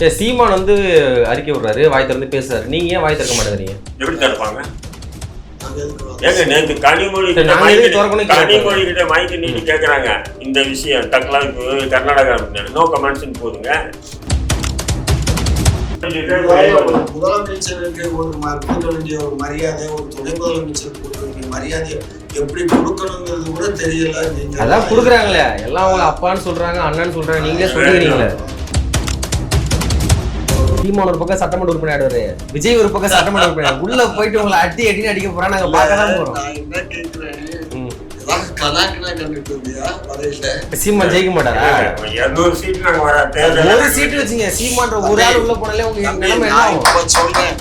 சரி சீமான் வந்து அறிக்கை விடுறாரு வாய் திறந்து பேசுறாரு. நீங்க ஏன் வாய் திறக்க மாட்டேங்கிறீங்க? எப்படி நாங்க வரோம்? ஏங்க நேத்து கனிமொழி நாங்க. கனிமொழி கிட்ட மைக்கு நீட்டி கேக்குறாங்க. இந்த விஷயம் தக்கலாய்ப்பு கர்நாடகா நோ கமெண்ட்ஸ் போதுங்க. முதலமைச்சருக்கு ஒரு கொடுக்க வேண்டிய ஒரு மரியாதை ஒரு துணை முதலமைச்சருக்கு கொடுக்க வேண்டிய மரியாதை எப்படி கொடுக்கணுங்கிறது கூட தெரியல. நீங்க அதான் குடுக்குறாங்களே. எல்லாம் உங்களை அப்பான்னு சொல்றாங்க அண்ணன்னு சொல்றாங்க. நீங்களே சொல்லிக்கிறீங்களே. சீமான் ஒரு பக்கம் சட்டமன்ற உறுப்பினர் விஜய் ஒரு பக்கம் சட்டமன்ற உறுப்பினர் உள்ள போயிட்டு உங்களை அடி அடின்னு அடிக்க போறா நாங்க பார்க்க தான் போறோம். சீமான் ஜெயிக்க மாட்டாரா? ஒரு சீட்டு வச்சுங்க. சீமான்ற ஒரு ஆள் உள்ள போனாலே உங்க நிலைமை என்ன சொல்றேன்.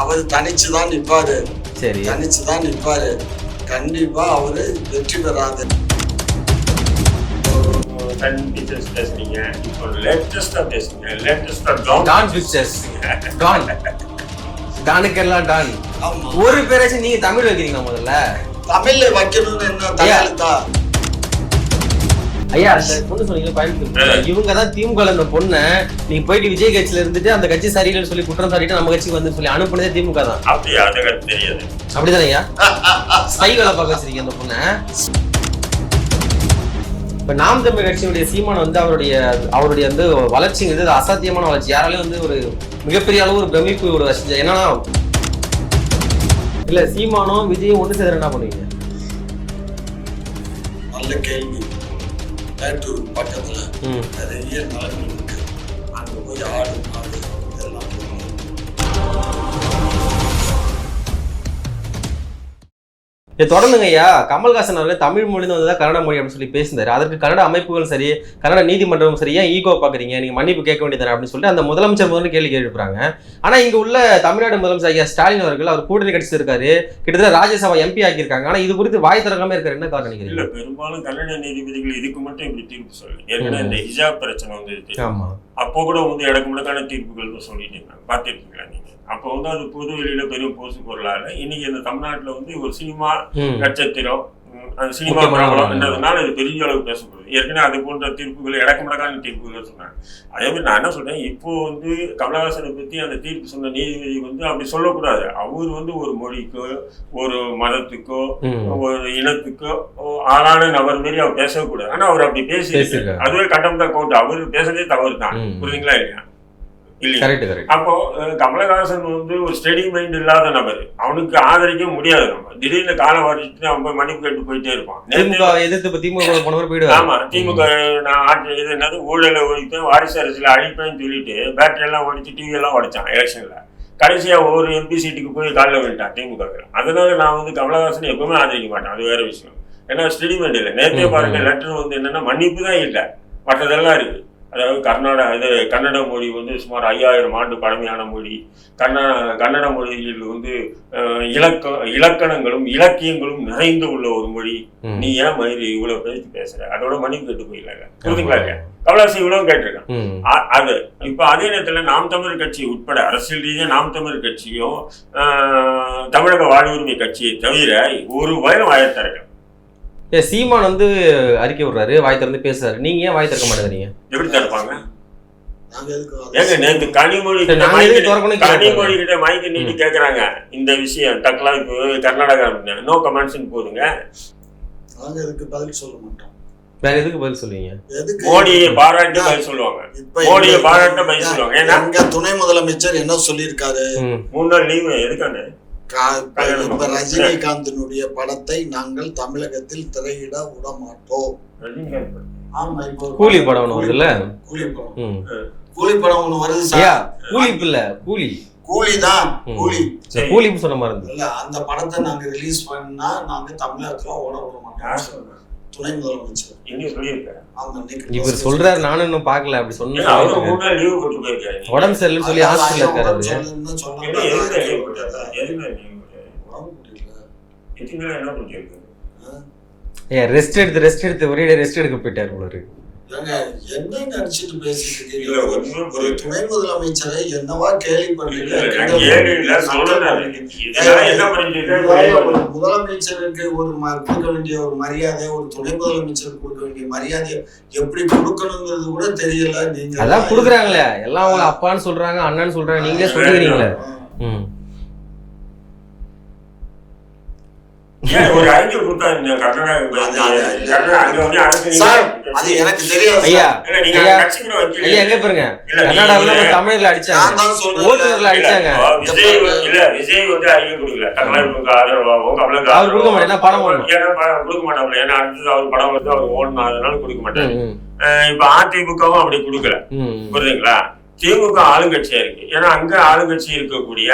அவர் தனிச்சு தான் நிப்பாரு. சரி. தனிச்சு தான் நிப்பாரு. கண்டிப்பா அவரு வெற்றி பெறாது. சன் டீச்சர்ஸ் பேசுனீங்க இப்போ லேட்டஸ்டா பேசுங்க லேட்டஸ்டா டான் பிக்சர்ஸ் டான் டானுக்கெல்லாம் டான் ஒரு பேராச்சும் நீங்க தமிழ் வைக்கிறீங்களா முதல்ல? தமிழ்ல வைக்கணும்னு என்ன தலையெழுத்தா ஐயா. அந்த பொண்ணு சொன்னீங்க கோயம்புத்தூர் இவங்க தான் திமுக அந்த பொண்ணை. நீங்க போயிட்டு விஜய் கட்சியில இருந்துட்டு அந்த கட்சி சரியில்லைன்னு சொல்லி குற்றம் சாட்டிட்டு நம்ம கட்சிக்கு வந்து சொல்லி அனுப்புனதே திமுக தான். அப்படியே? தெரியாது. அப்படிதானே ஐயா? ஸ்பை வேலை பார்க்க வச்சிருக்கீங்க அந்த பொண்ணை. இப்ப நாம் தமிழ் கட்சியுடைய சீமான் வந்து அவருடைய அவருடைய வந்து வளர்ச்சிங்கிறது அசாத்தியமான வளர்ச்சி. யாராலையும் வந்து ஒரு மிகப்பெரிய அளவு ஒரு பிரமிப்பு ஒரு வச்சு என்னன்னா இல்ல சீமானும் விஜயும் ஒண்ணு சேர்ந்து என்ன பண்ணுவீங்க? நல்ல கேள்வி. மேட்டூர் பக்கத்துல நிறைய நிலங்கள் இருக்கு. அங்க போய் ஆடு தொடர்ந்துங்க ஐயா கமல்ஹாசன் அவர்கள் தமிழ் மொழிந்து வந்ததா கன்னட மொழி அப்படின்னு சொல்லி பேசினாரு. அதற்கு கன்னட அமைப்புகள் சரி கன்னட நீதிமன்றமும் சரி ஏன் ஈகோ பாக்குறீங்க? நீங்க மன்னிப்பு கேட்க வேண்டியதானே அப்படின்னு சொல்லிட்டு அந்த முதலமைச்சர் முதல்ல கேள்வி கேட்டுறாங்க ஆனா இங்க உள்ள தமிழ்நாடு முதலமைச்சர் ஐயா ஸ்டாலின் அவர்கள் அவர் கூட்டணி கட்சி இருக்காரு கிட்டத்தட்ட ராஜ்யசபா எம்பி ஆக்கியிருக்காங்க. ஆனா இது குறித்து வாய் திறக்காம இருக்காரு என்ன காரணம் இல்ல நினைக்கிறீங்க பெரும்பாலும் கன்னட நீதிபதிகள் இதுக்கு மட்டும் இப்படி தீர்ப்பு சொல்லு ஏற்கனவே இந்த ஹிஜாப் பிரச்சனை வந்து ஆமா. அப்போ கூட வந்து இடக்கு முடக்கான தீர்ப்புகள் சொல்லிட்டு இருந்தாங்க பார்த்துருக்கீங்களா நீங்க? அப்போ வந்து அது பொது வெளியில பெரிய போசு பொருளால இன்னைக்கு இந்த தமிழ்நாட்டுல வந்து ஒரு சினிமா நட்சத்திரம் அந்த சினிமா முக்கியமான பிரபலம்ன்றதுனால இது பெரிய அளவுக்கு பேசப்படுது. ஏற்கனவே அது போன்ற தீர்ப்புகள் இடக்கு முடக்கான தீர்ப்புகள் சொன்னாங்க. அதே மாதிரி நான் என்ன சொல்றேன் இப்போ வந்து கமலஹாசனை பத்தி அந்த தீர்ப்பு சொன்ன நீதிபதி வந்து அப்படி சொல்லக்கூடாது. அவர் வந்து ஒரு மொழிக்கோ ஒரு மதத்துக்கோ ஒரு இனத்துக்கோ ஆளான நபர் மாரி அவர் பேசக்கூடாது. ஆனா அவர் அப்படி பேசி. அதுவே கட்டம் தான் கவுண்ட் அவர் பேசுறதே தவறு தான். புரியுதுங்களா இல்லையா? இல்லையா? அப்போ கமலஹாசன் வந்து ஒரு ஸ்டெடி மைண்ட் இல்லாத நபர். அவனுக்கு ஆதரிக்க முடியாது. நம்ம திடீர்னு காலை வாரிட்டு அவன் மன்னிப்பு கேட்டு போயிட்டே இருப்பான். திமுக ஆமா திமுக நான் ஆட்சி இது என்னது? ஊழலை ஒழிப்பேன் வாரிசு அரசியல அழிப்பேன்னு சொல்லிட்டு பேட்டரி எல்லாம் ஒழிச்சு டிவி எல்லாம் உடைச்சான் எலெக்ஷன்ல கடைசியா ஒரு எம்பி சீட்டுக்கு போய் காலில் விட்டான் திமுக அதனால நான் வந்து கமலஹாசன் எப்பவுமே ஆதரிக்க மாட்டேன். அது வேற விஷயம். ஏன்னா ஸ்டெடி மைண்ட் இல்லை. நேற்றே பாருங்க. லெட்டர் வந்து என்னன்னா மன்னிப்பு தான் இல்லை. மற்றதெல்லாம் இருக்கு. அதாவது கர்நாடக இது கன்னட மொழி வந்து சுமார் ஐயாயிரம் ஆண்டு பழமையான மொழி. கன்னட கன்னட மொழியில் வந்து இலக்க இலக்கணங்களும் இலக்கியங்களும் நிறைந்து உள்ள ஒரு மொழி. நீ ஏன் மயிறு இவ்வளவு பேசி பேசுற? அதோட மன்னிப்பு கேட்டு போயிடலாங்க. இல்லையா? கமலாசி இவ்வளவு கேட்டிருக்கேன். அது இப்ப அதே நேரத்துல நாம் தமிழர் கட்சி உட்பட அரசியல் ரீதியா நாம் தமிழர் கட்சியும் தமிழக வாழ்வுரிமை கட்சியை தவிர ஒரு வயலும் ஏ சீமான் வந்து அறிக்கை விடுறாரு வாய் திறந்து பேசுறாரு. நீங்க ஏன் வாய் திறக்க மாட்டேங்கிறீங்க? எப்படி? ஏங்க நேத்து கனிமொழி. கனிமொழி கிட்ட மைக்கு நீட்டி கேக்குறாங்க. இந்த விஷயம் தக்கலாய்ப்பு கர்நாடகா நோ கமெண்ட்ஸ் போதுங்க நாங்க எதுக்கு பதில் சொல்ல மாட்டோம்? வேற எதுக்கு பதில் சொல்லுவீங்க? எதுக்கு? மோடியை பாராட்டி பதில் சொல்லுவாங்க. இப்ப மோடியை பாராட்ட பதில் சொல்லுவாங்க. ஏன்னா துணை முதலமைச்சர் என்ன சொல்லியிருக்காரு? மூணு நாள் லீவு எதுக்கான இப்ப. ரஜினிகாந்தினுடைய படத்தை நாங்கள் தமிழகத்தில் திரையிட விட மாட்டோம் ஆமா இப்போ கூலி படம் வருதுல்ல? கூலி படம். கூலி படம் ஒண்ணு வருது சார். கூலி இல்ல கூலி. கூலி தான். கூலி. கூலி சொன்ன மாதிரி இல்ல அந்த படத்தை நாங்க ரிலீஸ் பண்ணா நாங்க தமிழகத்துல ஓட விட மாட்டோம்? துணை முதலமைச்சர் இவர் சொல்றாரு நானும் இன்னும் பார்க்கல அப்படி ஏன்னா, அவரு சொன்ன மூணு நாள் லீவு போட்டு போயிருக்காரு உடம்பு சரியில்லைன்னு சொல்லி ஹாஸ்பிட்டல் இருக்காரு ரெஸ்ட் எடுத்து ரெஸ்ட் எடுத்து ஒரே ரெஸ்ட் எடுக்க போயிட்டாரு ஏங்க என்ன நினைச்சிட்டு பேசிட்டு இருக்கீங்க? ஒரு. துணை முதலமைச்சரை என்னவா கேள்வி பண்றீங்க? ஒரு முதலமைச்சருக்கு ஒரு ம- கொடுக்க வேண்டிய ஒரு மரியாதை ஒரு துணை முதலமைச்சருக்கு கொடுக்க வேண்டிய மரியாதை எப்படி கொடுக்கணுங்கிறது கூட தெரியல. நீங்க அதான் குடுக்குறாங்களே. எல்லாம் அவங்க அப்பான்னு சொல்றாங்க அண்ணன்னு சொல்றாங்க. நீங்களே சொல்லிக்கிறீங்களே. நான் அடிச்சாங்க. ஓட்டுநர்ல அடிச்சாங்க அவர் கொடுக்க. ஏன்னா பணம் கொடுக்க மாட்டாங்க ஏன்னா அடுத்தது அவர் படம் வந்து அவர் ஓடணும் அதனால கொடுக்க மாட்டாரு. ம், அஹ் இப்ப அதிமுகவும் அப்படி கொடுக்கல. புரியுதுங்களா? திமுக ஆளுங்கட்சியா இருக்கு. ஏன்னா அங்க ஆளுங்கட்சி இருக்கக்கூடிய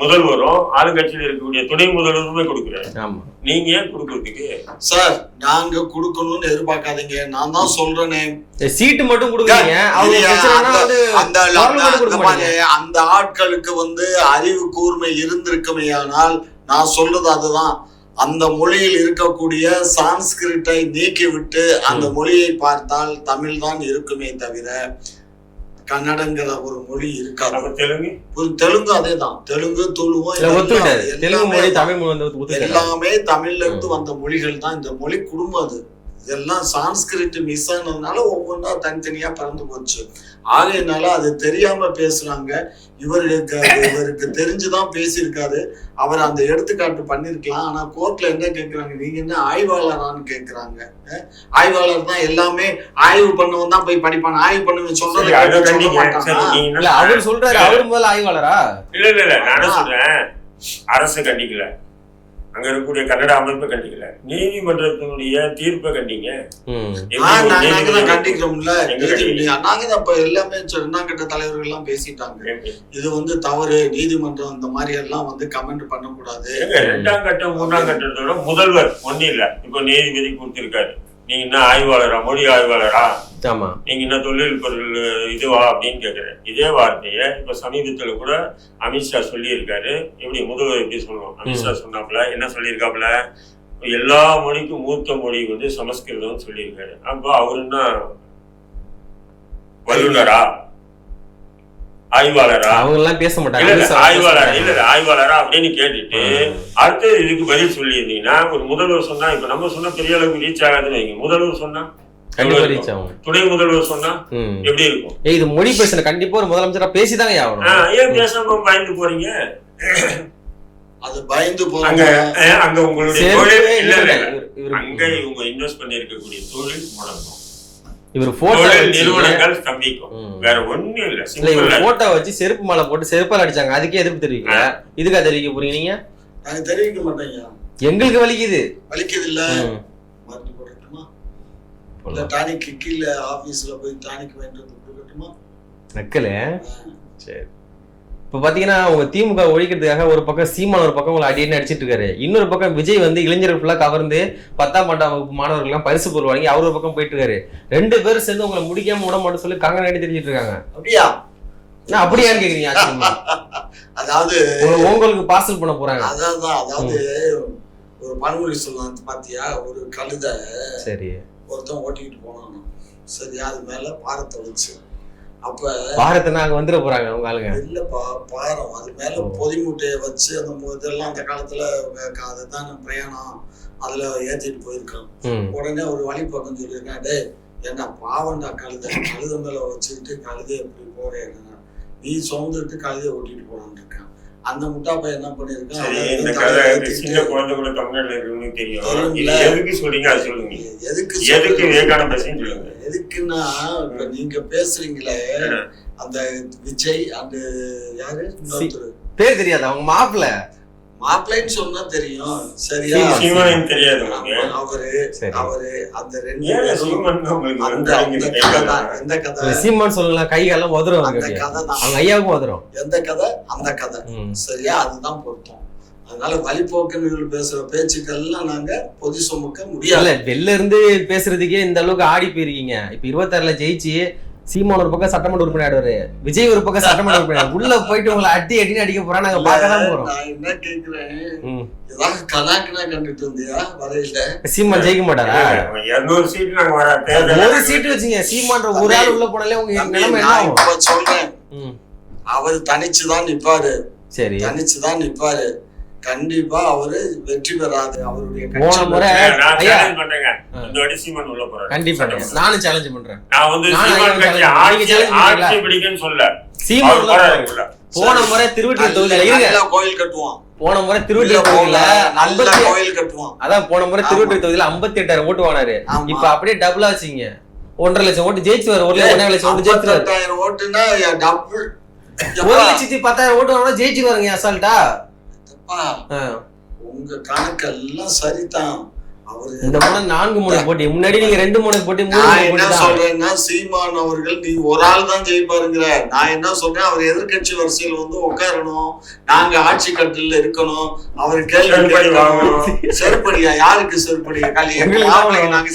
முதல்வரும் ஆளுங்கட்சியில் இருக்கக்கூடிய துணை முதல்வருமே கொடுக்குறாரு. ஆமா. நீங்க ஏன் கொடுக்கறதுக்கு? சார் நாங்க கொடுக்கணும்னு எதிர்பார்க்காதீங்க. நான் தான் சொல்றேனே. சீட்டு மட்டும் கொடுக்குறீங்க? அந்த ஆட்களுக்கு வந்து அறிவு கூர்மை இருந்திருக்குமேயானால் நான் சொல்றது அதுதான். அந்த மொழியில் இருக்கக்கூடிய சான்ஸ்கிரிட்டை நீக்கிவிட்டு அந்த மொழியை பார்த்தால் தமிழ் தான் இருக்குமே தவிர கன்னடங்கிற ஒரு மொழி இருக்காது தெலுங்கு? ஒரு தெலுங்கு அதே தான் தெலுங்கு துளுவும் தெலுங்கு மொழி. தமிழ் எல்லாமே தமிழ்ல இருந்து வந்த மொழிகள் தான் இந்த மொழி குடும்பம் அது. இதெல்லாம் சான்ஸ்கிரிட் மிஸ் ஆனதுனால ஒவ்வொன்றா தனித்தனியா பறந்து போச்சு. ஆகையினால அது தெரியாம பேசுறாங்க. இவருக்கு இவருக்கு தெரிஞ்சுதான் பேசியிருக்காரு. அவர் அந்த எடுத்துக்காட்டு பண்ணிருக்கலாம். ஆனா கோர்ட்ல என்ன கேக்குறாங்க? நீங்க என்ன ஆய்வாளரான்னு கேக்குறாங்க. அஹ் ஆய்வாளர் தான் எல்லாமே ஆய்வு பண்ணவன் தான் போய் படிப்பான். ஆய்வு பண்ணுவேன் சொல்றதை அவர் சொல்றாரு. அவர் முதல்ல ஆய்வாளரா? இல்ல இல்ல நான் சொல்றேன்? அரசு கண்டிக்கல. அங்க இருக்கக்கூடிய கன்னட அமைப்பு கண்டிக்கல. நீதிமன்றத்தினுடைய தீர்ப்பை கண்டிங்க. கண்டிக்கிறோம்ல? நாங்க தான் இப்ப எல்லாமே இரண்டாம் கட்ட தலைவர்கள் எல்லாம் பேசிட்டாங்க? இது வந்து தவறு நீதிமன்றம் இந்த மாதிரி எல்லாம் வந்து கமெண்ட் பண்ணக்கூடாது. ஏங்க, ரெண்டாம் கட்டம் மூன்றாம் கட்டத்தோட முதல்வர் ஒண்ணு இல்ல. இப்ப நீதிபதி கொடுத்திருக்காரு. நீங்க என்ன ஆய்வாளரா மொழி ஆய்வாளரா? ஆமா. நீங்க என்ன தொழில் பொருள் இதுவா அப்படின்னு கேக்குறேன். இதே வார்த்தையை இப்ப சமீபத்துல கூட அமித்ஷா சொல்லியிருக்காரு. எப்படி முதல்வர் எப்படி சொல்லணும் அமித்ஷா சொன்னாப்புல என்ன சொல்லியிருக்காப்புல? எல்லா மொழிக்கும் மூத்த மொழி வந்து சமஸ்கிருதம் சொல்லியிருக்காரு. அப்போ அவரு என்ன வல்லுனரா ஆய்வாளரா? அவங்க எல்லாம் பேச மாட்டாங்க. ஆய்வாளர். இல்ல இல்ல ஆய்வாளரா அப்படின்னு கேட்டுட்டு. அடுத்து இதுக்கு பதில் சொல்லியிருந்தீங்கன்னா ஒரு முதல்வர் சொன்னா இப்ப நம்ம சொன்னா பெரிய அளவுக்கு ரீச் ஆகாதுன்னு வைங்க. முதல்வர் சொன்னா துணை முதல்வர் சொன்னா. எப்படி இருக்கும்? ஏய் இது மொழி பிரச்சனை கண்டிப்பா ஒரு முதலமைச்சரா பேசிதாங்க ஆ, ஆகணும் ஏன் பேசாம பயந்து போறீங்க? அது பயந்து போறாங்க அங்க உங்களுடைய தொழில் இல்ல அங்க இவங்க இன்வெஸ்ட் பண்ணி இருக்கக்கூடிய தொழில் முடங்கும். இவர் போட்டோ நிறுவனங்கள் ஸ்தம்பிக்கும் ம். வேற ஒண்ணும் இல்ல. இவர் போட்டோ வச்சு செருப்பு மாலை போட்டு செருப்பால் அடிச்சாங்க. அதுக்கே எதிர்ப்பு தெரிவிக்கல. இதுக்கா தெரிவிக்க போறீங்க? நீங்க நாங்க தெரிவிக்க மாட்டேங்க. எங்களுக்கு வலிக்குது. வலிக்குது இல்ல. மருந்து போடட்டுமா இல்ல டானிக் கீழ ஆபீஸ்ல போய் டானிக் வாங்கிட்டு வந்து கொடுக்கட்டுமா? நக்கல. சரி. இப்ப பாத்தீங்கன்னா உங்க திமுக ஒழிக்கிறதுக்காக ஒரு பக்கம் சீமான் ஒரு பக்கம் உங்களை அடின்னு அடிச்சிட்டு இருக்காரு. இன்னொரு பக்கம் விஜய் வந்து இளைஞர்கள் ஃபுல்லா கவர்ந்து பத்தாம் பன்னெண்டாம் வகுப்பு மாணவர்கள் எல்லாம் பரிசு பொருள் வாங்கி அவர் ஒரு பக்கம் போயிட்டு இருக்காரு. ரெண்டு பேரும் சேர்ந்து உங்களை முடிக்காம விட மாட்டோம் சொல்லி கங்க நடி தெரிஞ்சிட்டு இருக்காங்க. அப்படியா? நான் அப்படியான்னு கேக்குறீங்க? அதாவது உங்களை உங்களுக்கு பார்சல் பண்ண போறாங்க. அதான் அதாவது ஒரு பழமொழி சொல்லலாம் பாத்தியா? ஒரு கழுதை சரி. ஒருத்தன் ஓட்டிக்கிட்டு போனான். சரியா அது மேல பாரத்தை வச்சு அப்ப பாரத்தை அங்க வந்துட போறாங்க உங்க ஆளுங்க. இல்லப்பா பாரம் அது மேல ஓ. பொதி மூட்டையை வச்சு அந்த இதெல்லாம் அந்த காலத்துல அதுதான் பிரயாணம். அதுல ஏத்திட்டு போயிருக்கான். உடனே ஒரு வழிபக்கம் சொல்லியிருக்கான் டேய் என்ன பாவண்டா கழுதை கழுத மேல வச்சுக்கிட்டு கழுதையை எப்படி போறேன் நீ சுமந்துட்டு கழுதையை ஓட்டிட்டு போனான்னு இருக்கான். அந்த முட்டா பையன் என்ன பண்ணிருக்கான் இந்த கதை சின்ன ஏத்திட்டு, குழந்தை கூட தமிழ்நாட்டுல இருக்கவங்களுக்கு தெரியும். எதுக்கு சொல்றீங்க? அது சொல்லுங்க. எதுக்கு எதுக்கு? விவேகானந்த பேசுன்னு சொல்லுங்க. எதுக்குன்னா இப்ப நீங்க பேசுறீங்களே அந்த விஜய் அந்த யாரு? பேர் தெரியாது? அவங்க மாப்பிள்ள? மாப்பிள்ளைன்னு சொன்னா தெரியும். சரியா? சீமான். தெரியாது அவரு அவரு அந்த ரெண்டு எந்த கதை சீமான் சொல்லுங்களா கை எல்லாம் உதறும் அந்த கதை தான். அவங்க ஐயாவுக்கும் உதறும். எந்த கதை? அந்த கதை. சரியா? அதுதான் பொருத்தம். அதனால வழிபோக்கன்கள் பேசுற பேச்சுக்கள்லாம் நாங்க பொதி சுமக்க முடியாது. வெளில இருந்து பேசுறதுக்கே இந்த அளவுக்கு ஆடி போயிருக்கீங்க. இப்ப இருபத்தாறுல ஜெயிச்சு சீமான் ஒரு பக்கம் சட்டமன்ற உறுப்பினர் ஆயிடுவாரு. விஜய் ஒரு பக்கம் சட்டமன்ற உறுப்பினர் உள்ள போயிட்டு உங்களை அடி அடின்னு அடிக்க போறா நாங்க பார்க்க தான் போறோம். நான் என்ன கேக்குறேன். ஏதாவது கணக்குனா கண்டுட்டு வரையில சீமான் ஜெயிக்க மாட்டாரா? இருநூறு சீட் நாங்க வர தேர்தல் ஒரு சீட்டு வச்சுங்க. சீமான்ற ஒரு ஆள் உள்ள போனாலே உங்க நிலைமை என்ன ஆகும்? சொல்றேன். ம், அவர் தனிச்சுதான் நிப்பாரு. சரி. தனிச்சுதான் நிப்பாரு. கண்டிப்பா அவரு வெற்றி பெறாது அவருடைய போன முறை சீமான் உள்ள கண்டிப்பா. நானும் சேலஞ்ச் பண்றேன். நான் வந்து நானும் சீமான் ஐயா கட்சி challenge ஆட்சி நீங்க challenge ஆட்சி பிடிக்குன்னு சொல்ல சீமான். போன முறை திருவள்ளூர் தொகுதியில கோயில் கட்டுவான். போன முறை திருவள்ளூர் தொகுதியில நல்லா ஐம்பத்தி கோயில் கட்டுவான். அதான் போன முறை. திருவள்ளூர் தொகுதியில ஐம்பத்தி எட்டாயிரம் ஓட்டு வாங்கினாரு. இப்ப அப்படியே டபுள் ஆச்சுங்க. ஒன்றரை லட்சம் ஓட்டு ஜெயிச்சுவாரு. ஒரு லட்சம் ஒன்றரை லட்சம் ஓட்டு ஜெயிச்சுவாரு. ஐம்பத்தெட்டாயிரம் ஓட்டுனா டபுள் ஒரு லட்சத்தி பத்தாயிரம் ஓட்டு வாங்கினா ஜெயிச்சுவாருங்க அசால்ட்டா ஆ. உங்க கணக்கெல்லாம் சரிதான் இந்த முறை நான்கு முனை போட்டி. முன்னாடி நீங்க ரெண்டு முனை போட்டி மூணு நான் என்ன சொல்றேன்னா சீமான் அவர்கள் நீ ஒரு ஆள் தான் ஜெயிப்பாருங்கிற நான் என்ன சொல்றேன் அவர் எதிர்க்கட்சி வரிசையில் வந்து உட்காரணும். நாங்க ஆட்சி கட்டில இருக்கணும். அவர் கேள்வி. செருப்படியா? யாருக்கு செருப்படி? களி உங்களுக்கு தான் மாப்பிள்ளைக்கு நாங்க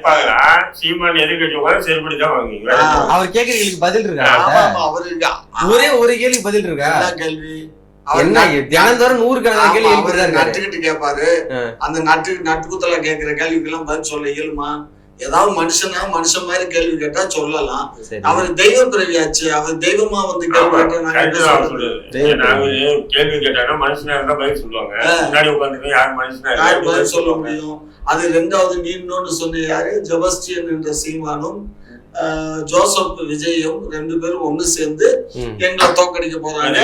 அவர் சீமான் எதிர்கட்சி உட்கார செருப்படி தான் கேக்குறீங்களுக்கு பதில் இருக்கா? ஆமா அவர்ட்ட? ஆமா அவரு ஒரே ஒரு கேள்வி பதில் இருக்கா? கேள்வி? என்ன தினந்தோறும் நூறு கேள்வி நட்டுக்கிட்டு கேட்பாரு. அந்த நட்டு நட்டுக்குத்தல கேட்கிற கேள்விக்கெல்லாம் பதில் சொல்ல இயலுமா? ஏதாவது மனுஷனா மனுஷன் மாதிரி கேள்வி கேட்டா சொல்லலாம். அவர் தெய்வ பிறவியாச்சு அவர் தெய்வமா வந்து கேள்வி கேட்டா கேள்வி கேட்டாங்கன்னா மனுஷனா இருந்தா பதில் சொல்லுவாங்க. முன்னாடி யார் மனுஷனா யார் பதில் சொல்ல முடியும்? அது ரெண்டாவது நீ இன்னொன்னு சொன்ன யாரு? ஜெபஸ்டியன் என்ற சீமானும் ஜோசப் விஜயும் ரெண்டு பேரும் ஒண்ணு சேர்ந்து. எங்களை தோக்கடிக்க போறாங்க.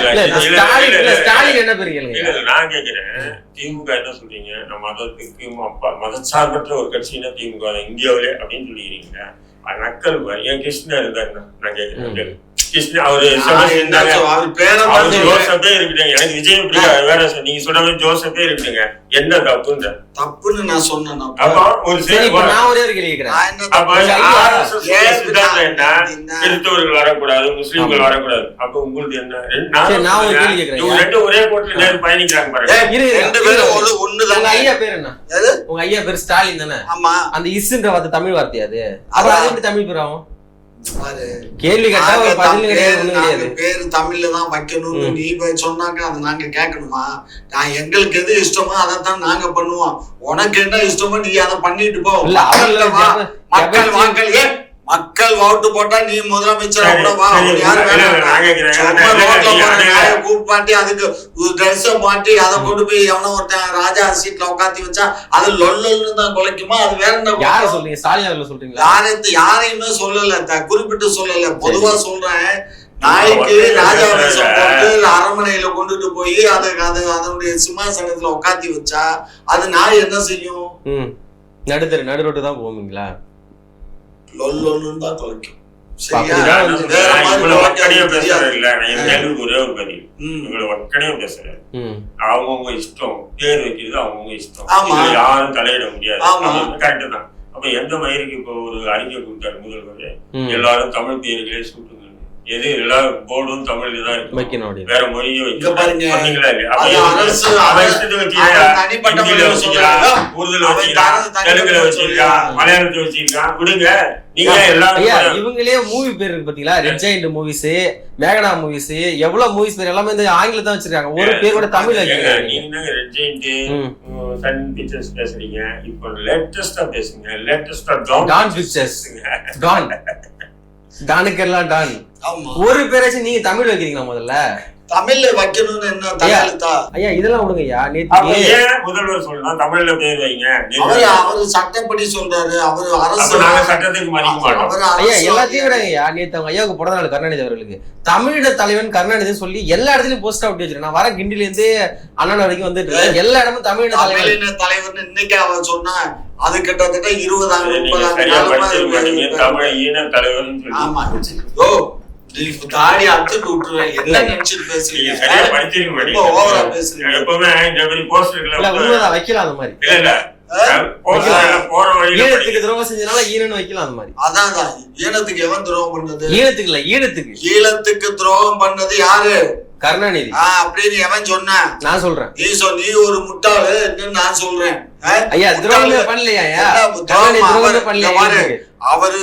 என்ன நான் கேக்குறேன். திமுக என்ன சொல்றீங்க? நம்ம மதத்துக்கு மதச்சார்பற்ற ஒரு கட்சினா திமுக இந்தியாவிலே அப்படின்னு சொல்லிக்கிறீங்க நக்கல். ஏன் கிருஷ்ணா இருந்தா நான் கேக்குறேன். கிருஷ்ணா அவரு அவர் ஜோசப்பே இருக்கட்டும் எனக்கு விஜய் பிடிக்காது. வேற. நீங்க சொன்ன மாதிரி ஜோசப்பே இருக்கட்டுங்க என்ன தப்புன்ற தப்புன்னு நான் சொன்னேன் ஒரு சரி நான் ஒரே? கிறிஸ்தவர்கள் வரக்கூடாது முஸ்லீம்கள் வரக்கூடாது. அப்ப உங்களுக்கு என்ன? ரெண்டு- ஒரு கோட்டில் நேர் பயணிக்கிறாங்க பாருங்க. ஒண்ணுதானே? ஐயா பேர் என்ன? உங்க ஐயா பேர் ஸ்டாலின் தானே? ஆமா. அந்த இஸ்ன்ற வார்த்தை தமிழ் வார்த்தையா அது? தமிழ் பேர் ஆகும்? கேள்வி பேரு, தமிழ்ல தான் வைக்கணும்னு. நீ போய் சொன்னாக்க அதை நாங்க கேட்கணுமா? நான் எங்களுக்கு எது இஷ்டமோ அதைத்தான் நாங்க பண்ணுவோம். உனக்கு என்ன இஷ்டமோ நீ அதை பண்ணிட்டு போ. மக்கள் வாக்கள் ஏன் மக்கள் ஓட்டு போட்டா நீ முதலமைச்சரா கூப்பாட்டி அதுக்கு ட்ரெஸ் மாட்டி அதை கொண்டு போய் எவனோ ஒருத்தன் ராஜா சீட்ல உட்காத்தி வச்சா அது லொல்லு தான் குலைக்குமா? அது வேற என்ன யார? சொல்றீங்க? ஸ்டாலின் சொல்றீங்களா? யாரையும் யாரையுமே சொல்லல. த- குறிப்பிட்டு சொல்லல. பொதுவா சொல்றேன். நாய்க்கு ராஜா வேஷம் போட்டு அரண்மனையில கொண்டுட்டு போய் அதை அது அதனுடைய சிம்மாசனத்துல உட்காத்தி வச்சா அது நாய் என்ன செய்யும்? ம். நடுத்தரு நடு ரோட்டு தான் போவீங்களா? லொல்லொன்னு தான் குலைக்கும் சரியா? அப்படிதான் நான் என்ன வந்து சொல்றேன், வேற மாதிரி இவ்வளவு குலைக்காது, வக்கனையா பேசுறது தெரியாது. இல்ல நான் என் கேள்விக்கு ஒரே ஒரு பதில். ம். இவ்வளவு வக்கனையா பேசுறேன். ம். அவங்கவுங்க இஷ்டம் பேர் வைக்கிறது அவங்கவுங்க இஷ்டம். யாரும் தலையிட முடியாது. கரெக்ட் தான். அப்ப எந்த மயிருக்கு இப்போ ஒரு அறிக்கை கொடுத்தாரு முதல்வர்? எல்லாரும் தமிழ் பேர்களே சூட்டுங்க. எது எல்லா போர்டும் தமிழ்ல தான் இருக்கு வைக்கணும் அப்படின்னு வேற வைக்க பாருங்க. வச்சுக்கிறா, சொல்றான். உருதுல தனிப்பட்ட தெலுங்குல சொல்றான். மலையாளத்துல வச்சுக்கிறா. விடுங்க எல்லாரும் இவங்களே மூவி பேர் இருக்கு பாத்தீங்களா? ரெட் ஜெயிண்ட் மூவிஸ் மேகனா மூவிஸ் எவ்வளவு மூவிஸ் பேர்? எல்லாமே இந்த ஆங்கிலத்தை தான் வச்சிருக்காங்க. ஒரு பேர் கூட தமிழ் நீங்க ரெட் ஜெயிண்ட் சன் பிக்சர்ஸ் பேசுறீங்க. இப்போ லேட்டஸ்டா பேசுங்க. லேட்டஸ்டா டான் பிக்சர்ஸ் டான் டானுக்கு எல்லாம் டான் ஒரு பேராச்சும் நீங்க தமிழ் வைக்கிறீங்களா முதல்ல? தமிழ்ல வைக்கணும்னு என்ன தலையெழுத்தா ஐயா இதெல்லாம் விடுங்க ஐயா நேத்து ஏன் முதல்வர் சொல்லலாம் தமிழ்ல பேர் வைங்க அவரு அவரு சட்டப்படி சொல்றாரு. அவரு அரசு நாங்க சட்டத்துக்கு மதிக்க மாட்டோம் அவரு ஐயா எல்லாத்தையும் விடுங்க ஐயா நேத்து அவங்க ஐயாவுக்கு பிறந்த நாள் கருணாநிதி அவர்களுக்கு. தமிழீழ தலைவன் கருணாநிதி சொல்லி எல்லா இடத்துலயும் போஸ்ட் அவுட் வச்சிருக்கேன் நான் வர கிண்டில இருந்து அண்ணன் வரைக்கும் வந்துட்டு. எல்லா இடமும் தமிழீழ தமிழின தலைவர்னு இன்னைக்கு அவன் சொன்னா அது கிட்டத்தட்ட இருபதாம். தமிழ் ஈன தலைவர்னு சொல்லி. ஆமா. ஓ இப்ப தாடி அத்துட்டு விட்டுருவேன். என்ன நினைச்சிட்டு பேசுறீங்க? சரியா படிச்சிருக்க ரொம்ப ஓவரா மாட்டீங்க பேசுறீங்க. எப்பவுமே இந்த மாதிரி போஸ்டர்களை இல்ல உண்மைதான் வைக்கலாம் அந்த மாதிரி. இல்ல இல்ல. ஈழத்துக்கு துரோகம் செஞ்சனால ஈழன்னு வைக்கலாம் அந்த மாதிரி. அதான். ஈழத்துக்கு எவன் துரோகம் பண்ணது? ஈழத்துக்கு இல்ல ஈழத்துக்கு ஈழத்துக்கு துரோகம் பண்ணது யாரு? கருணாநிதி. ஆஹ் அப்படின்னு எவன் சொன்னான் நான் சொல்றேன். நீ சொல் நீ ஒரு முட்டாளு நான் சொல்றேன். ஐயா துரோகமே பண்ணலையா துரோகம்? அவரு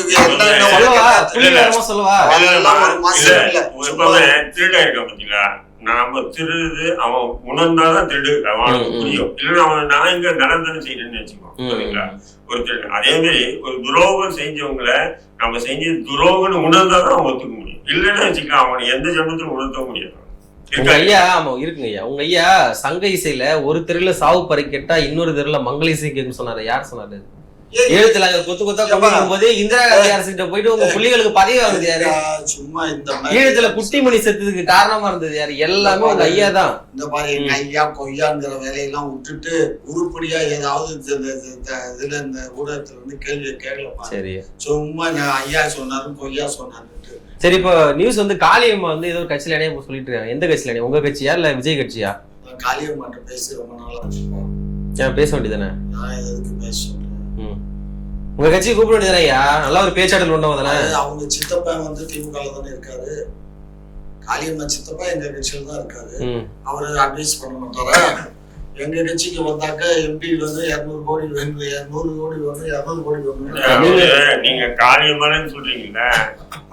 திருட இருக்க பாத்தீங்களா? நாம திருடுது அவன் உணர்ந்தாதான் திருடு. அவனுக்கு. புரியும். இல்லைன்னா அவன் நான் இங்க நடந்தானே செய்யறேன்னு வச்சுக்கோ. சரிங்களா ஒரு திருடு. அதே மாதிரி ஒரு துரோகம் செஞ்சவங்கள நம்ம செஞ்ச துரோகம்னு உணர்ந்தாதான் அவன் ஒத்துக்க முடியும். இல்லைன்னா வச்சுக்கலாம் அவனை எந்த ஜென்மத்திலும் உணர்த்த முடியாது. உங்க? ஐயா ஆமா இருக்குங்க ஐயா. உங்க ஐயா சங்க இசையில ஒரு தெருல சாவு பறி கேட்டா இன்னொரு தெருல மங்கள இசை கேட்கும் சொன்னாரு. யார் சொன்னாரு? எழுத்துல கொத்து கொத்தா கொண்டு போது இந்திரா காந்தி அரசுகிட்ட போயிட்டு உங்க புள்ளிகளுக்கு பதவி வாங்குது யாரு? சும்மா இந்த ஈழத்துல குட்டிமணி செத்ததுக்கு காரணமா இருந்தது யாரு? எல்லாமே உங்க ஐயா தான் இந்த மாதிரி. கையா கொய்யாங்கிற வேலையெல்லாம் விட்டுட்டு உருப்படியா ஏதாவது இதுல இந்த ஊடகத்துல வந்து கேள்வி கேட்கலப்பா. சரி சும்மா ஐயா சொன்னாரு கொய்யா சொன்னாருன்ட்டு. சரி இப்போ நியூஸ் வந்து காளியம்மா வந்து ஏதோ கட்சியில இணைய சொல்லிட்டு இருக்காங்க. எந்த கட்சியில இணைய? உங்க கட்சியா இல்ல விஜய் கட்சியா? நான் காளியம்மாட்ட பேசி ரொம்ப நாள் பேச வேண்டியதானே நான் எதுக்கு பேச சொல்றேன்? ம். உங்க கட்சியை கூப்பிட வேண்டியதானே நல்ல ஒரு பேச்சாடல் கொண்டவங்க தானே? அவங்க சித்தப்பா வந்து திமுக தானே இருக்காரு. காளியம்மா சித்தப்பா எங்க கட்சியில தான் இருக்காரு. அவரு அட்வைஸ் பண்ண மாட்டாரா? எங்க கட்சிக்கு வந்தாக்க எம்பி வந்து இருநூறு கோடி வேணும் நூறு கோடி வேணும் இருநூறு கோடி வேணும் அவரு நீங்க காரியமானு சொல்றீங்கல்ல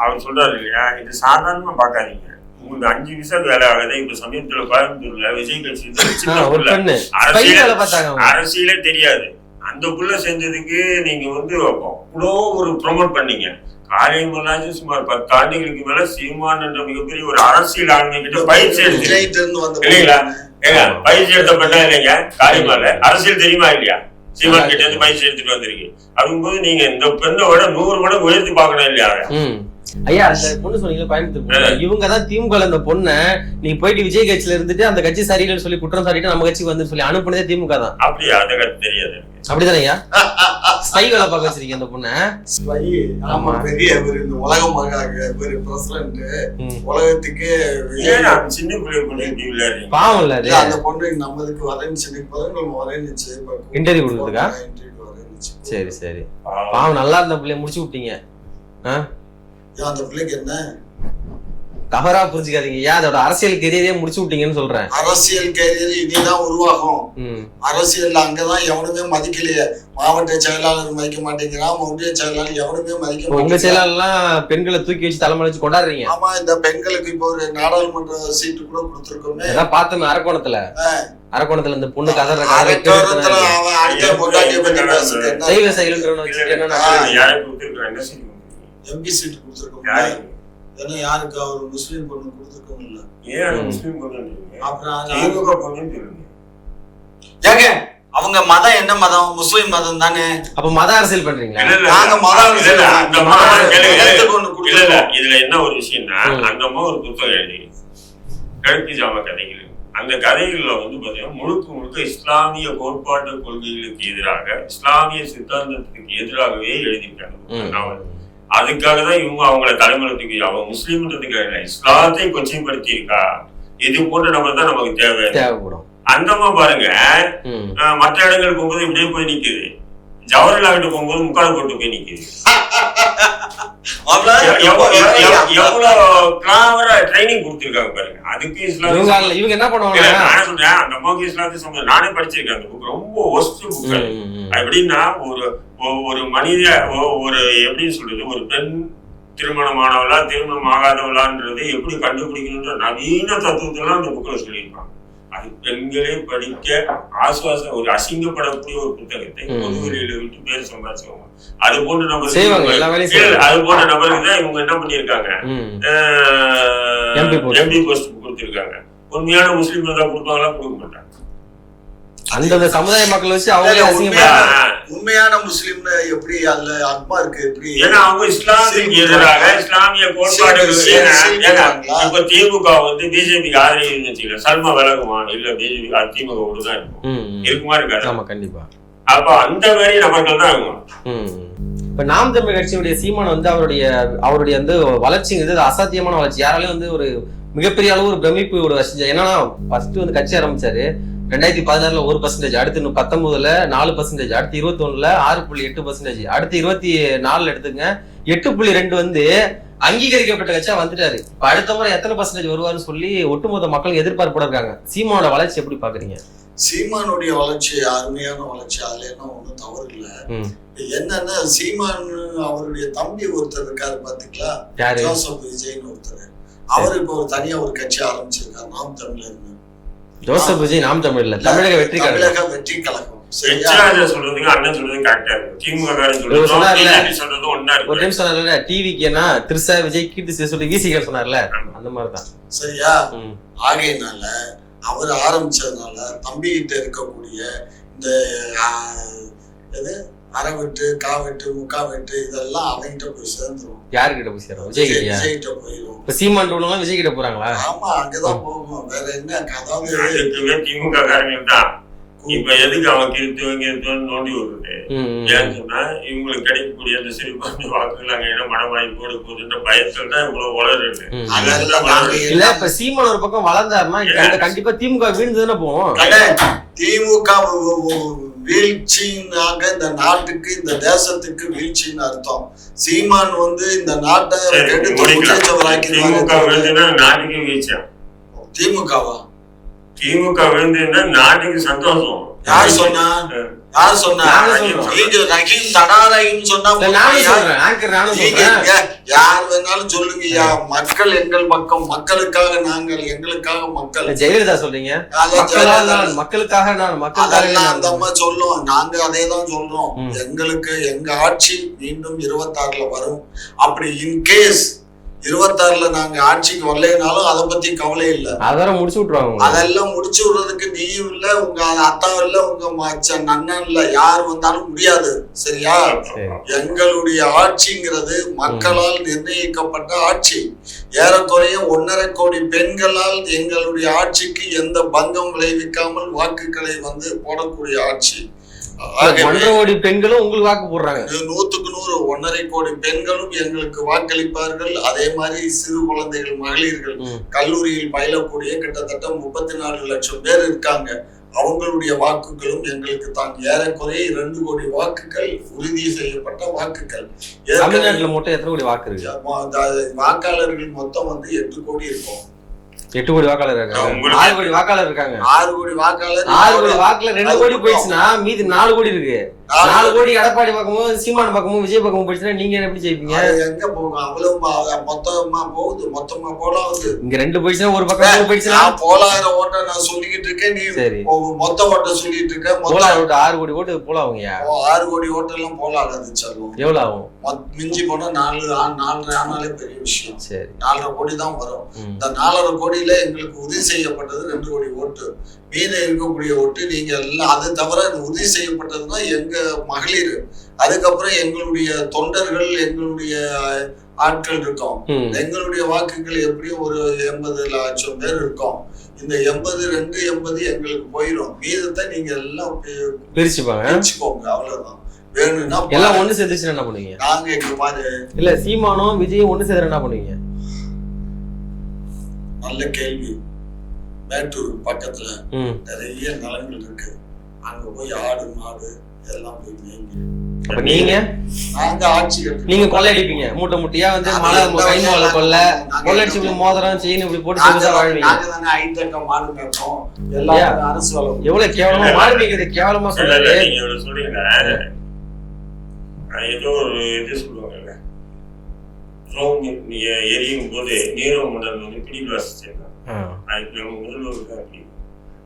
அவர் சொல்றாரு இல்லையா? இது சாதாரணமா பாக்காதீங்க உங்களுக்கு அஞ்சு நிமிஷம் வேலை ஆகுது. இப்ப சமீபத்துல கோயம்புத்தூர்ல விஜய் கட்சி அரசியல் தெரியாது. அந்த புள்ள செஞ்சதுக்கு நீங்க வந்து அவ்வளோ ஒரு ப்ரொமோட் பண்ணீங்க. காரியமல்லாச்சும் சுமார் பத்து ஆண்டுகளுக்கு மேல சீமான் என்ற மிகப்பெரிய ஒரு அரசியல் ஆளுமை கிட்ட பயிற்சி வந்த இல்லைங்களா? ஏங்க பயிற்சி எடுத்தப்பட்டா இல்லைங்க காரியமால. அரசியல் தெரியுமா இல்லையா? சீமான் கிட்ட இருந்து பயிற்சி எடுத்துட்டு வந்திருக்கு அப்படிங்கும்போது நீங்க இந்த பெண்ணோட நூறு மடங்கு உயர்த்தி பார்க்கணும் இல்லையா. ஐயா அந்த பொண்ணு சொன்னீங்களா கோயம்புத்தூர். இவங்க தான் திமுக ல இந்த பொண்ணை. நீ போயிட்டு விஜய் கட்சியில இருந்துட்டு அந்த கட்சி சரியில்லைன்னு சொல்லி குற்றம் சாட்டிட்டு நம்ம கட்சிக்கு வந்து சொல்லி அனுப்புனதே திமுக தான். அப்படியா? அதை கருத்து தெரியாது எனக்கு. அப்படிதானே ஐயா? ஸ்பை வேலை பார்க்க வச்சிருக்கீங்க அந்த பொண்ணை. ஸ்பை. ஆமா. பெரிய இவர் இந்த உலகம் பெரிய பிரசிடண்ட் ம். உலகத்துக்கு சின்ன பிள்ளை பொண்ணு இப்படி விளையாடுறீங்க பாவம் இல்ல அந்த பொண்ணு நம்ம இதுக்கு வரேன்னு சொல்லி நம்ம வரேன்னு Interview கொடுக்கறதுக்கா? இன்டர்வியூ வரேன்னு சரி சரி. பாவம். நல்லா இருந்த பிள்ளைய முடிச்சு விட்டீங்க. ஏன் அந்த பிள்ளைக்கு என்ன? தவறா புரிஞ்சுக்காதீங்க. ஏன்? அதோட அரசியல் கெரியரே முடிச்சு விட்டீங்கன்னு சொல்றேன். அரசியல் கேரியர் இனிதான் உருவாகும். ம். அரசியல் அங்கதான் எவனுமே மதிக்கலையே. மாவட்ட செயலாளர் மதிக்க மாட்டேங்கிறான் ஒன்றிய செயலாளர் எவனுமே மதிக்க உங்க செயலாளர்லாம் பெண்களை தூக்கி வச்சு தலைமை வச்சு கொண்டாடுறீங்க. ஆமா இந்த பெண்களுக்கு இப்போ ஒரு நாடாளுமன்ற சீட்டு கூட கொடுத்திருக்கோமே. அதான் பார்த்தோம் அரக்கோணத்துல? அரக்கோணத்துல இந்த பொண்ணு கதற கதற தெய்வ வச்சுட்டு என்ன எம்பி சீட்டு கொடுத்திருக்கோம்? ஏன்னா யாருக்கு அவர் முஸ்லீம் பொண்ணு கொடுத்திருக்கோம் இல்ல ஏன். முஸ்லீம் பொண்ணுன்றீங்க? அப்புறம். ஏங்க அவங்க மதம் என்ன மதம் முஸ்லீம் மதம் தானே அப்ப மத அரசியல் பண்றீங்களா. நாங்க. இதுல என்ன ஒரு விஷயம்னா ம். அந்த அம்மா ஒரு புத்தகம் எழுதி கிழக்கு ஜாம கதைகள் அந்த கதைகள்ல வந்து பாத்தீங்கன்னா முழுக்க முழுக்க இஸ்லாமிய கோட்பாட்டு கொள்கைகளுக்கு எதிராக இஸ்லாமிய சித்தாந்தத்துக்கு எதிராகவே எழுதியிருக்காங்க. அதுக்காக தான் இவங்க அவங்கள தலைமுறைக்கு அவங்க முஸ்லீம்ன்றதுக்காக இல்லை இஸ்லாத்தை கொச்சைப்படுத்தி இருக்கா இது போன்ற நபர் தான் நமக்கு தேவை. தேவைப்படும். அந்த அம்மா பாருங்க மற்ற இடங்கள் போகும்போது இப்படியே போய் நிக்குது. ஜவஹர்லால் போகும்போது முக்கால் போட்டு போய் நிக்குது. Training கொடுத்திருக்காங்க பாருங்க. அதுக்கு இவங்க என்ன இல்ல, பண்ணுவாங்க நானே சொல்றேன், அந்த அம்மாவுக்கு இஸ்லாமிய சமூகம் நானே படிச்சிருக்கேன் அந்த. ரொம்ப book அது. எப்படின்னா ஒரு ஒரு மனித ஒரு எப்படி சொல்றது? ஒரு பெண் திருமணமானவளா திருமணம் ஆகாதவளான்றது எப்படி கண்டுபிடிக்கணுன்ற நவீன தத்துவத்தெல்லாம் அந்த புக்கில் சொல்லியிருப்பாங்க. பெண்களே படிக்க ஆசுவாசம் ஒரு அசிங்கப்படக்கூடிய ஒரு புத்தகத்தை. பொதுவெளியில விட்டு பேர் சம்பாதிச்சவங்க அது போன்ற நபர் அது போன்ற நபருக்கு தான் இவங்க என்ன பண்ணியிருக்காங்க. எம்பி போஸ்ட் கொடுத்திருக்காங்க. உண்மையான முஸ்லீம் கொடுப்பாங்களா? கொடுக்க மாட்டாங்க. அந்தந்த சமுதாய மக்கள் வச்சு அவங்களே இல்ல, அசிங்கப்படுறாங்க உண்மையான முஸ்லீம்னு எப்படி அதுல அக்பாருக்கு எப்படி? ஏன்னா அவங்க இஸ்லாத்துக்கு சீல் எதிராக இஸ்லாமிய கோட்பாடுகள்? இப்ப திமுக வந்து பிஜேபிக்கு ஆதரவு வச்சுக்கல சல்மா விலகுமா? இல்ல பிஜேபி திமுக கூட தான் இருக்கும். இருக்குமா இருக்காது ஆமா கண்டிப்பா. அப்ப அந்த மாதிரி நபர்கள் தான் இவங்க. ம். இப்ப நாம் தமிழ் கட்சியுடைய சீமான் வந்து அவருடைய அவருடைய வந்து வளர்ச்சிங்கிறது அசாத்தியமான வளர்ச்சி. யாராலையும் வந்து ஒரு மிகப்பெரிய அளவு ஒரு பிரமிப்பு ஒரு வசிச்ச என்னன்னா ஃபர்ஸ்ட் வந்து கட்சி ஆரம்பிச்சாரு. ரெண்டாயிரத்தி பதினாறுல ஒரு பர்சன்டேஜ் அடுத்து பத்தொன்பதுல நாலு பர்சன்டேஜ் அடுத்து இருபத்தி ஒண்ணுல ஆறு புள்ளி எட்டு பர்சன்டேஜ் அடுத்து இருபத்தி நாலுல எடுத்துங்க எட்டு புள்ளி ரெண்டு வந்து அங்கீகரிக்கப்பட்ட கட்சியா வந்துட்டாரு. இப்ப அடுத்த முறை எத்தனை பர்சன்டேஜ் வருவாருன்னு சொல்லி ஒட்டுமொத்த மக்களும் எதிர்பார்ப்போட இருக்காங்க. சீமானோட வளர்ச்சி எப்படி பாக்குறீங்க? சீமானுடைய வளர்ச்சி அருமையான வளர்ச்சி அதுல என்ன ஒண்ணும் தவறு இல்ல. என்னன்னா சீமான் அவருடைய தம்பி ஒருத்தர் இருக்காரு பாத்தீங்களா? ஜோசப் விஜய்னு ஒருத்தர். அவர் இப்போ ஒரு தனியா ஒரு கட்சி ஆரம்பிச்சிருக்காரு நாம் தமிழர்னு. ஜோசப் விஜய் நாம் தமிழ்ல தமிழக வெற்றி கழகம் தமிழக வெற்றி கழகம் திருசா விஜய் கீர்த்தி சொல்லி விசிகர் சொன்னார்ல அந்த மாதிரிதான். சரியா. ஆகையினால அவர் ஆரம்பிச்சதுனால தம்பி கிட்ட இருக்கக்கூடிய இந்த ஆஹ், எது அரைவெட்டு காவெட்டு முக்காவெட்டு இதெல்லாம் அவன்கிட்ட போய் சேர்ந்துரும். யாருக்கிட்ட போய் சேரும்? விஜய் கிட்டயா? விஜய்கிட்ட போயிடும் இப்ப சீமான் விஜய் கிட்ட போறாங்களா? ஆமா அங்கதான் போகும் வேற என்ன அதாவது திமுக காரங்க தான் இப்ப எதுக்கு அவன் கிருத்துவம் கிருத்துவம் நோண்டி விடுறது. ஏன்னு சொன்னா இவங்களுக்கு கிடைக்கக்கூடிய அந்த சிறுபான்மை வாக்குகள் அங்க என்ன மனமாயி போட போகுதுன்ற பயத்தில் தான் இவ்வளவு வளருது இல்ல இப்ப சீமான் ஒரு பக்கம் வளர்ந்தாருன்னா கண்ட- கண்டிப்பா திமுக வீழ்ந்து தானே போவோம். கடை திமுக வு- வு- வீழ்ச்சினாக இந்த நாட்டுக்கு இந்த தேசத்துக்கு வீழ்ச்சின்னு அர்த்தம். சீமான் வந்து இந்த நாட்டை. திமுக திமுகவா? திமுக விழுந்துன்னா நாட்டுக்கு சந்தோஷம். யார் சொன்னா? யார் சொன்னா? நாங்க ரஹீம் சொன்னா யார் வேணாலும் சொல்லுங்கய்யா மக்கள் எங்கள் பக்கம் மக்களுக்காக நாங்கள் எங்களுக்காக மக்கள். ஜெயலலிதா சொல்றீங்க. மக்களுக்காக நான் மக்களுக்காக அந்த நான் அம்மா சொல்லும். நாங்க அதே தான் சொல்றோம். எங்களுக்கு எங்க ஆட்சி மீண்டும் இருபத்தாறுல வரும். அப்படி இன்கேஸ் இருபத்தாறுல நாங்க ஆட்சிக்கு வரலைனாலும் அதை பத்தி கவலை இல்ல. அதெல்லாம் முடிச்சு விட்டுருவாங்க. அதெல்லாம் முடிச்சு விடுறதுக்கு நீயும் இல்ல உங்க அத்தா இல்ல உங்க அண்ணன் இல்ல யார் வந்தாலும் முடியாது. சரியா? சரி. எங்களுடைய ஆட்சிங்கிறது மக்களால் நிர்ணயிக்கப்பட்ட ஆட்சி. ஏறக்குறைய ஒன்னரை கோடி பெண்களால் எங்களுடைய ஆட்சிக்கு எந்த பங்கம் விளைவிக்காமல் வாக்குகளை வந்து போடக்கூடிய ஆட்சி. ஒன்றரை கோடி பெண்களும் உங்களுக்கு வாக்கு போடுறாங்க. நூத்துக்கு நூறு ஒன்னரை கோடி பெண்களும் எங்களுக்கு வாக்களிப்பார்கள். அதே மாதிரி சிறு குழந்தைகள் மகளிர்கள். கல்லூரியில் பயிலக்கூடிய கிட்டத்தட்ட முப்பத்தி நாலு லட்சம் பேர் இருக்காங்க. அவங்களுடைய வாக்குகளும் எங்களுக்கு தான். ஏறக்குறைய இரண்டு கோடி வாக்குகள் உறுதி செய்யப்பட்ட வாக்குகள். தமிழ்நாட்டுல மட்டும் எத்தனை கோடி வாக்கு இருக்கு? வாக்காளர்கள் மொத்தம் வந்து எட்டு கோடி இருக்கும். எட்டு கோடி வாக்காளர் இருக்காங்க. ஆறு கோடி வாக்காளர் இருக்காங்க. ஆறு கோடி வாக்காளர் ஆறு கோடி வாக்குல ரெண்டு கோடி போயிடுச்சுன்னா மீதி நாலு கோடி இருக்கு. நாலு கோடி. எடப்பாடி பக்கமும் சீமான் பக்கமும் விஜய் பக்கமும் போயிடுச்சுன்னா நீங்க எப்படி ஜெயிப்பீங்க? எங்க போகும்? அவ்வளவு மொத்தமா போகுது. மொத்தமா போலாவது இங்க ரெண்டு போயிடுச்சுன்னா ஒரு பக்கம் போயிடுச்சுன்னா? போலாயிரம் ஓட்ட நான் சொல்லிக்கிட்டு இருக்கேன். நீ சரி. மொத்த ஓட்ட சொல்லிட்டு இருக்க. போலா மொத்த ஓட்டு ஆறு கோடி ஓட்டு போலாவுங்கய்யா ஓ, ஆறு கோடி ஓட்டெல்லாம் போலாகாது செல்வம் எவ்வளவு ஆகும்? மிஞ்சி போனா நாலு நாலரை ஆனாலே பெரிய விஷயம். சரி. நாலரை கோடி தான் வரும். இந்த நாலரை கோடியில எங்களுக்கு உறுதி செய்யப்பட்டது ரெண்டு கோடி ஓட்டு. மீத இருக்கக்கூடிய ஓட்டு நீங்க எல்லாம் அது தவிர உறுதி செய்யப்பட்டதுன்னா எங்க மகளிர் அதுக்கப்புறம் எங்களுடைய தொண்டர்கள் எங்களுடைய ஆட்கள் இருக்கோம். எங்களுடைய வாக்குகள் எப்படியும் ஒரு எண்பது லட்சம் பேர் இருக்கோம். இந்த எண்பது ரெண்டு எண்பது எங்களுக்கு போயிடும் மீதத்தை நீங்க எல்லாம் பிரிச்சுப்பாங்க. பிரிச்சுக்கோங்க அவ்வளவுதான். வேணும்னா எல்லாம் ஒண்ணு சேர்ந்துச்சுன்னா என்ன பண்ணுவீங்க? நாங்க இங்க பாரு இல்ல சீமானும் விஜயும் ஒண்ணு சேர்ந்து என்ன பண்ணுவீங்க? நல்ல கேள்வி. மேட்டூர் பக்கத்துல. நிறைய நிலங்கள் இருக்கு. அங்க போய் ஆடு மாடு எல்லாம் போய் மேய்ங்க. அப்ப நீங்க? நாங்க ஆட்சி. நீங்க கொள்ளையடிப்பீங்க. மூட்டை மூட்டையா வந்து மலை எந்த கை மாலை கொள்ள இப்படி மோதிரம் செயின் இப்படி போட்டு சொகுசா வாழ்வீங்க நாங்க தானே மாடு மேய்ப்போம். எல்லாம் அரசு வேலை எவ்வளவு கேவலமா மாடு மேய்க்கிறது கேவலமா சொல்றாரு நீங்க இவ்வளவு சொல்றீங்க. ஏதோ ஒரு இது சொல்லுவாங்கல்ல. நீ- எரியும் போது நீரோ மன்னன் வந்து வாசிச்சிருக்கான் ஆ. அதுக்கு நம்ம முதல்வருக்கு அப்படி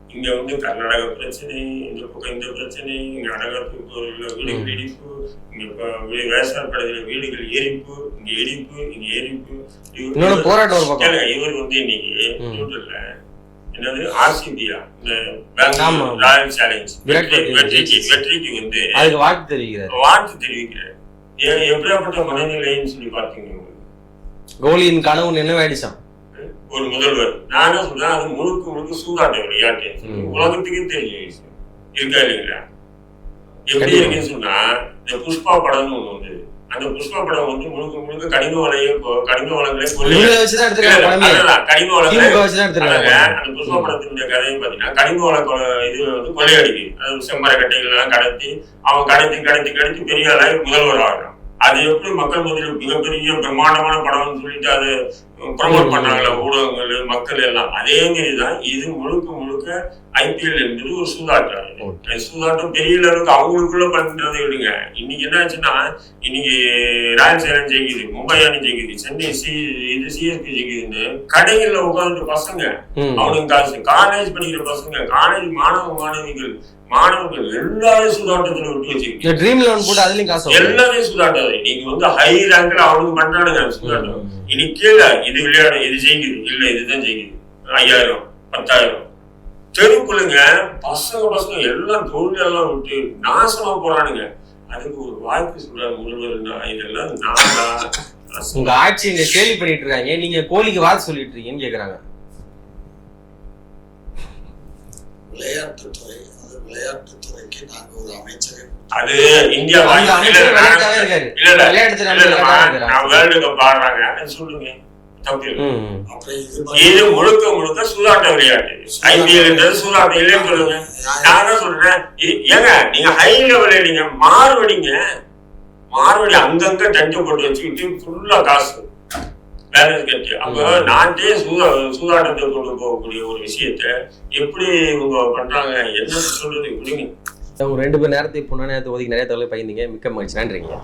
இங்க வந்து கர்நாடக பிரச்சனை இந்த பக்கம் இந்த பிரச்சனை இங்க அடகத்துக்கு வீடுகள் இடிப்பு இங்க இப்ப வி- விவசாய படையில வீடுகள் எரிப்பு இங்க எரிப்பு இங்க எரிப்பு இவர் வந்து இன்னைக்கு. ட்விட்டர்ல என்னது ஆர்சிபியா இந்த. Royal Challenge. வெற்றிக்கு வெற்றிக்கு வந்து வாழ்த்து தெரிவிக்கிறாரு வாழ்த்து தெரிவிக்கிறேன் ஏ- எப்படியாப்பட்ட மனநிலைன்னு சொல்லி பார்த்தீங்க உங்களுக்கு? கோலியின் கனவு நினைவாயிடுச்சான் ஒரு முதல்வர். நான் சொல்றேன் அது முழுக்க முழுக்க சூதாட்ட விளையாட்டு ம். உலகத்துக்கே தெரிஞ்ச விஷயம் இருக்கா இல்லைங்களா? எப்படி. இருக்குன்னு சொன்னா இந்த புஷ்பா படம்னு ஒண்ணு வந்து அந்த புஷ்பா படம் வந்து முழுக்க முழுக்க கனிம வளைய கனிம வளங்களை கனிம வளங்களை. அந்த புஷ்பா படத்தினுடைய கதையும் பாத்தீங்கன்னா கனிம வள இது வந்து கொள்ளையடிக்கு அது செம்மர கட்டைகள் எல்லாம் கடத்தி அவன் கடத்தி கடத்தி கடத்தி பெரிய ஆளாகி முதல்வர் ஆகிறான். அது எப்படி மக்கள் மத்தியில் மிகப்பெரிய பிரம்மாண்டமான படம்னு சொல்லிட்டு அது ப்ரமோட் பண்ணாங்களே ஊடகங்கள் மக்கள் எல்லாம் அதே மாதிரி தான் இது முழுக்க முழுக்க ஐபிஎல் என்பது ஒரு சூதாட்டம். சூதாட்டம் பெரிய அளவுக்கு அவங்களுக்குள்ள பண்றதை விடுங்க இன்னைக்கு என்ன ஆச்சுன்னா இன்னைக்கு ராயல் சேலஞ்ச் ஜெயிக்குது மும்பை அணி ஜெயிக்குது சென்னை சி இது சிஎஸ்பி ஜெயிக்குதுன்னு கடைகள்ல உட்காந்துட்டு பசங்க. அவனுக்கு காசு காலேஜ் படிக்கிற பசங்க காலேஜ் மாணவ மாணவிகள் மாணவர்கள் எல்லாரும் சூதாட்டத்துல விட்டு வச்சிருக்கு இந்த ட்ரீம் லோன் போட்டு அதுலயும் காசு. எல்லாரையும் சூதாட்டம். நீங்க வந்து ஹை ரேங்க்ல அவனுக்கு பண்றானுங்க சூதாட்டம். இனி கீழே இது விளையாடு இது ஜெயிக்குது. இல்ல இதுதான் ஜெயிக்குது. ஐயாயிரம் பத்தாயிரம். தெருக்குள்ளுங்க பசங்க பசங்க எல்லாம் தொழில் எல்லாம் விட்டு நாசமா போறானுங்க. அதுக்கு ஒரு வாய்ப்பு சொல்ற முதல்வர்னா இதெல்லாம் நாடா உங்க ஆட்சி இங்க கேள்வி பண்ணிட்டு இருக்காங்க நீங்க கோழிக்கு வாது சொல்லிட்டு இருக்கீங்கன்னு கேக்குறாங்க. விளையாட்டுத்துறை. விளையாட்டுத்துறைக்கு நாங்க ஒரு அமைச்சரை அது இந்தியா. விளையாட்டு சொல்லுங்க. இது முழுக்க முழுக்க சூதாட்ட விளையாட்டு. ஐபிஎல் சூதாட்டம் இல்லைன்னு சொல்லுங்க. நான் என்ன சொல்றேன். ஏங்க நீங்க ஹை லெவல்ல நீங்க மார்வடிங்க மார்வடி அங்கங்க டென்ட் போட்டு வச்சுக்கிட்டு ஃபுல்லா காசு. பேலன்ஸ் கட்டி. அப்ப நாட்டே சூதா சூதாட்டத்தை கொண்டு போகக்கூடிய ஒரு விஷயத்த எப்படி இவங்க பண்றாங்க என்ன சொல்றது உங்க ரெண்டு பேர் நேரத்தை பொண்ணு நேரத்தை ஒதுக்கி நிறைய தகவலை பகிர்ந்தீங்க. மிக்க மகிழ்ச்சி. நன்றிங்க.